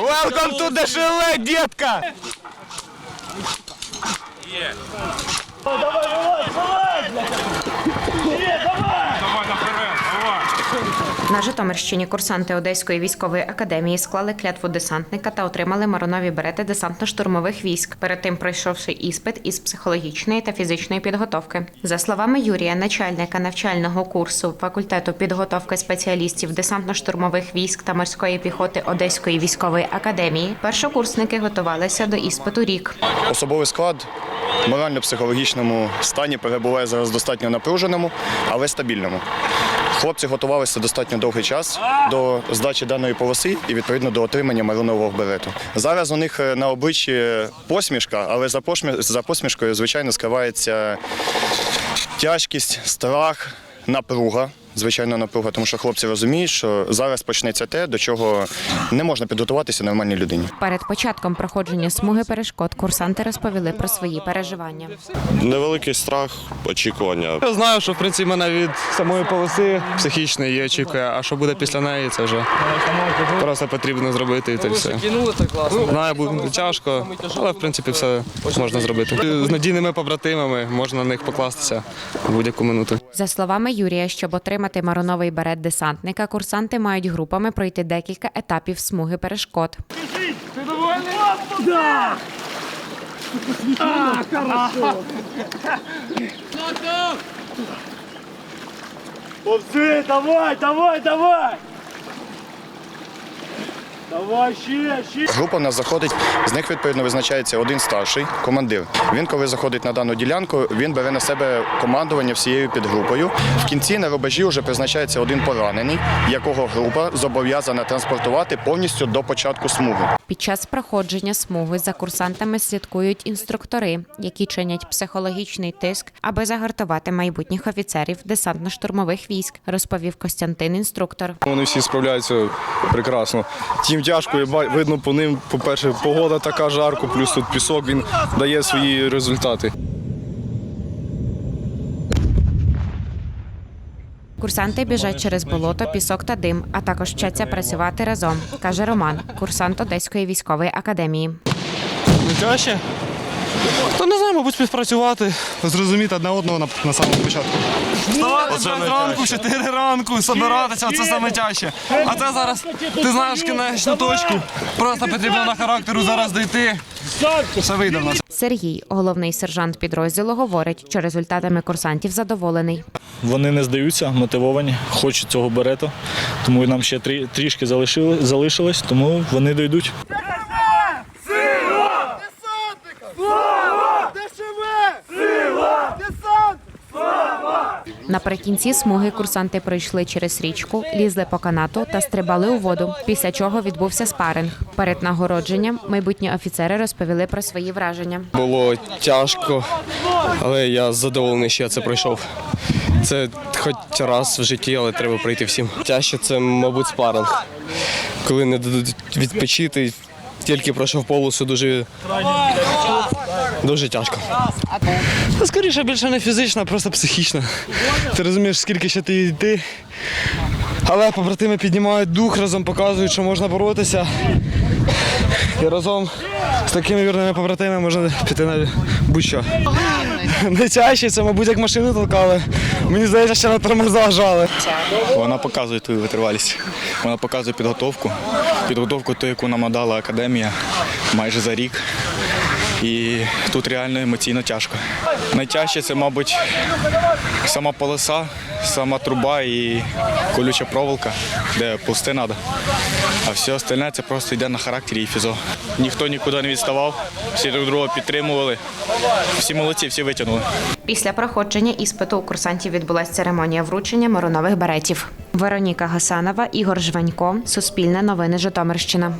Welcome to the Дешеве, детка! На Житомирщині курсанти Одеської військової академії склали клятву десантника та отримали маронові берети десантно-штурмових військ, перед тим пройшовши іспит із психологічної та фізичної підготовки. За словами Юрія, начальника навчального курсу факультету підготовки спеціалістів десантно-штурмових військ та морської піхоти Одеської військової академії, першокурсники готувалися до іспиту рік. Особовий склад в морально-психологічному стані перебуває зараз достатньо напруженому, але стабільному. Хлопці готувалися достатньо довгий час до здачі даної полоси і відповідно до отримання маринового берету. Зараз у них е, на обличчі посмішка, але за посмі- за посмішкою, звичайно, скривається тяжкість, страх, напруга. Звичайно, напруга, тому що хлопці розуміють, що зараз почнеться те, до чого не можна підготуватися нормальній людині. Перед початком проходження смуги перешкод курсанти розповіли про свої переживання. Невеликий страх, очікування. Я знаю, що в принципі мене від самої полоси психічної її очікує, а що буде після неї, це вже просто потрібно зробити і це все. Знаю, буде тяжко, але в принципі все можна зробити. З надійними побратимами можна на них покластися в будь-яку минуту. За словами Юрія, щоб отримати мароновий берет десантника, курсанти мають групами пройти декілька етапів смуги перешкод. Хлопці, давай, давай, давай! Група у нас заходить, з них відповідно визначається один старший командир. Він, коли заходить на дану ділянку, він бере на себе командування всією підгрупою. В кінці на рубежі вже призначається один поранений, якого група зобов'язана транспортувати повністю до початку смуги. Під час проходження смуги за курсантами слідкують інструктори, які чинять психологічний тиск, аби загартувати майбутніх офіцерів десантно-штурмових військ, розповів Костянтин, інструктор. Вони всі справляються прекрасно. Тим тяжко, і видно по ним, по-перше, погода така жарко, плюс тут пісок, він дає свої результати. Курсанти біжать через болото, пісок та дим, а також вчаться працювати разом, каже Роман, курсант Одеської військової академії. То не знаю, мабуть, співпрацювати, зрозуміти одне одного на, на самому початку. Вставати з ранку, в 4 ранку, собиратися, це саме тяжче. А це зараз ти знаєш кінечну точку. Просто потрібно на характеру зараз дійти. Все вийде в нас. Сергій, головний сержант підрозділу, говорить, що результатами курсантів задоволений. Вони не здаються, мотивовані, хочуть цього берета. Тому нам ще трі- трішки залишили, залишилось, тому вони дійдуть. Наприкінці смуги курсанти пройшли через річку, лізли по канату та стрибали у воду. Після чого відбувся спаринг. Перед нагородженням майбутні офіцери розповіли про свої враження. Було тяжко, але я задоволений, що я це пройшов. Це хоч раз в житті, але треба пройти всім. Тяжче це, мабуть, спаринг. Коли не дадуть відпочити, тільки пройшов полосу, дуже, дуже тяжко. Та скоріше більше не фізично, а просто психічно. Ти розумієш, скільки ще ти йти. Але побратими піднімають дух, разом показують, що можна боротися. І разом з такими вірними побратимами можна піти на будь-що. Найтяжче це, мабуть, як машину толкали. Мені здається, ще на тормоза жали. Вона показує твою витривалість. Вона показує підготовку. Підготовку ту, яку нам надала академія майже за рік. І тут реально емоційно тяжко. Найтяжче це, мабуть, сама полоса, сама труба і колюча проволока, де пусти треба. А все остальне це просто йде на характері і фізо. Ніхто нікуди не відставав, всі друг друга підтримували. Всі молодці, всі витягнули. Після проходження іспиту у курсантів відбулася церемонія вручення маронових беретів. Вероніка Гасанова, Ігор Жванько, Суспільне новини Житомирщина.